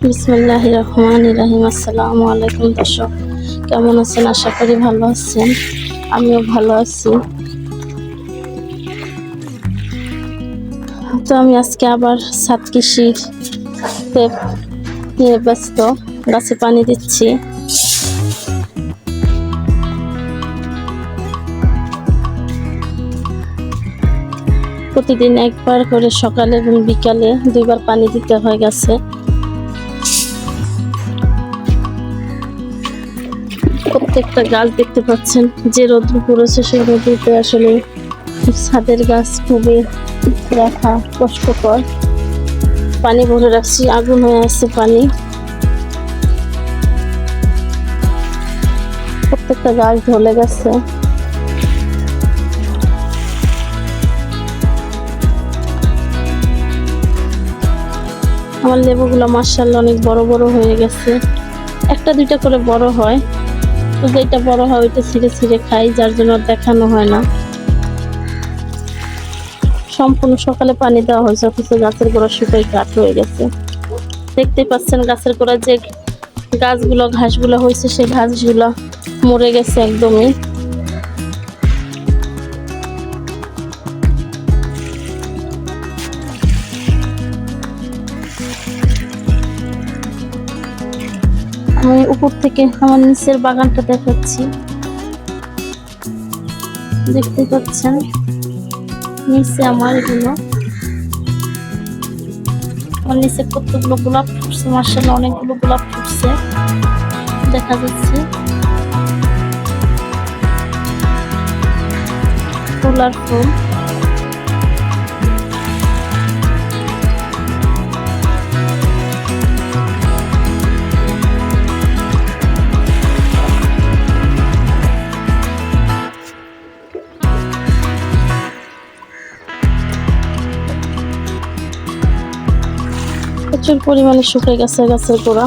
বিসমুল্লাহ রহমান রাহিম। আসসালামু আলাইকুম দর্শক, কেমন আছেন? আশা করি ভালো আছেন। আমিও ভালো আছি। তো আমি আজকে আবার সাত কৃষির নিয়ে ব্যস্ত। গাছে পানি দিচ্ছি। প্রতিদিন একবার করে সকালে এবং বিকালে দুইবার পানি দিতে হয় গাছে। প্রত্যেকটা গাছ দেখতে পাচ্ছেন। যে রৌদ্র পড়েছে সেই রৌদ্রতে আসলে ছাদের গাছ খুবই রাখা কষ্টকর। পানি ভরে রাখছি, আগুন হয়ে আসছে পানি। প্রত্যেকটা গাছ ঢলে গেছে। আমার লেবুগুলো মার্শাল্লাহ অনেক বড় বড় হয়ে গেছে। একটা দুইটা করে বড় হয়। তো যেটা বড় হয় ওইটা ছিঁড়ে ছিঁড়ে খাই, যার জন্য দেখানো হয় না। সম্পূর্ণ সকালে পানি দেওয়া হয়েছে, অথচ গাছের গোড়া শুকাই কাঠ হয়ে গেছে। দেখতে পাচ্ছেন গাছের গোড়া যে গাছগুলো, ঘাসগুলো হয়েছে, সেই ঘাসগুলো মরে গেছে একদমই। আমি উপর থেকে আমার নিচের বাগানটা দেখাচ্ছি। দেখতে পাচ্ছেন? নিচে আমার এগুলো। আমার নিচে কতগুলো গোলাপ ফুটছে মার্শাল অনেকগুলো গোলাপ ফুটছে। দেখা যাচ্ছে। ফুল আর ফুল। প্রচুর পরিমাণে শুকিয়ে গেছে গাছের গোড়া।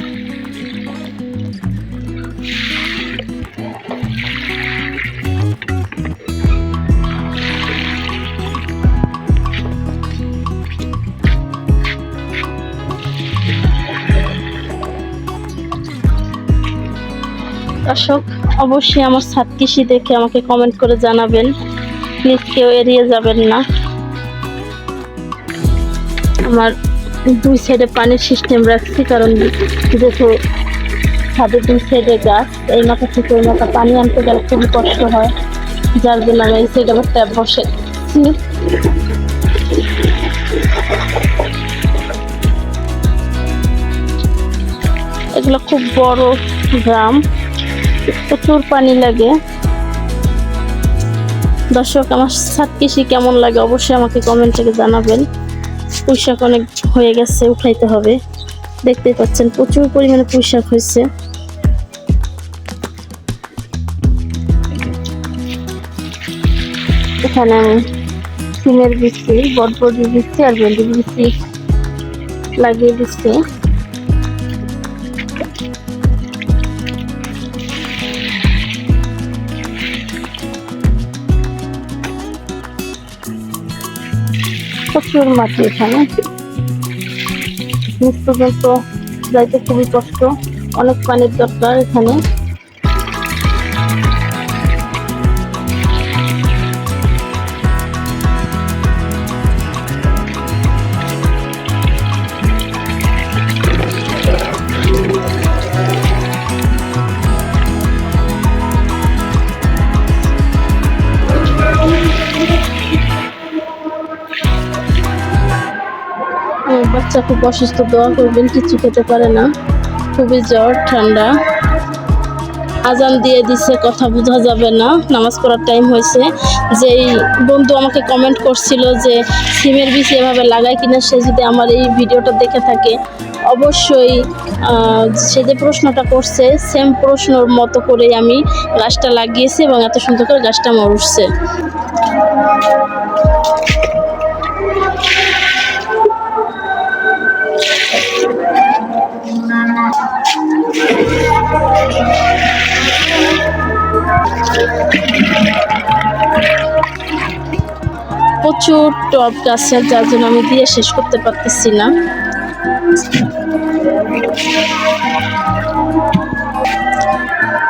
দর্শক অবশ্যই আমার ছাদ কৃষি দেখে আমাকে কমেন্ট করে জানাবেন। প্লিজ কেউ এড়িয়ে যাবেন না। আমার দুই সাইডে পানির সিস্টেম রাখছি, কারণ যেহেতু ছাদের দুই সাইডে গাছ, এই মাথা থেকে ওই মাথা পানি আনতে গেলে খুবই কষ্ট হয়। যার জন্য আমি এই সাইডে আবার ট্যাপ বসেছি এগুলো খুব বড় গ্রাম। প্রচুর পানি লাগে। দর্শক, আমার ছাদ কৃষি কেমন লাগে অবশ্যই আমাকে কমেন্ট থেকে জানাবেন। পুঁইশাক অনেক হয়ে গেছে, উঠাইতে হবে। দেখতেই পাচ্ছেন প্রচুর পরিমাণে পুঁইশাক হয়েছে। এখানে আমি সিমের বৃষ্টি বটবটির বৃষ্টি আর ভেন্ডির বৃষ্টি লাগিয়ে দিচ্ছি। প্রচুর মাটি এখানে। নিচ পর্যন্ত যাইতে খুবই কষ্ট। অনেক পানির দরকার এখানে। বাচ্চা খুব অসুস্থ, দোয়া করবেন, কিছু খেতে পারে না। খুবই জ্বর, ঠান্ডা। আজান দিয়ে দিছে, কথা বোঝা যাবে না। নামাজ পড়ার টাইম হয়েছে। যেই বন্ধু আমাকে কমেন্ট করছিল যে, সিমের বীজ এভাবে লাগায় কিনা, সে যদি আমার এই ভিডিওটা দেখে থাকে, অবশ্যই সে যে প্রশ্নটা করছে সেম প্রশ্নর মতো করেই আমি গাছটা লাগিয়েছি এবং এত সুন্দর করে গাছটা আমার উঠছে প্রচুর টপ গাছে যার জন্য আমি দিয়ে শেষ করতে পারতেছি না।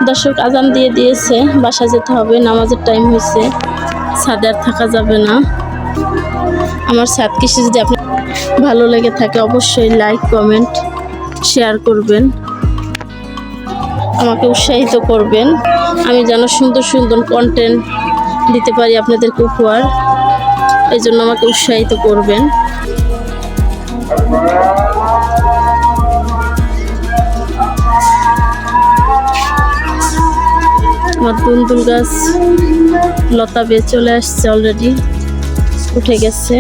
দর্শক আজান দিয়ে দিয়েছে বাসা যেতে হবে, নামাজের টাইম হয়েছে, ছাদে আর থাকা যাবে না। আমার ছাদ কৃষি যদি আপনার ভালো লেগে থাকে, অবশ্যই লাইক কমেন্ট শেয়ার করবেন, আমাকে উৎসাহিত করবেন। আমি যেন সুন্দর সুন্দর কন্টেন্ট দিতে পারি আপনাদের উপহার এই জন্য আমাকে উৎসাহিত করবেন। আমার দুন্দুল গাছ লতা বেয়ে চলে আসছে অলরেডি উঠে গেছে।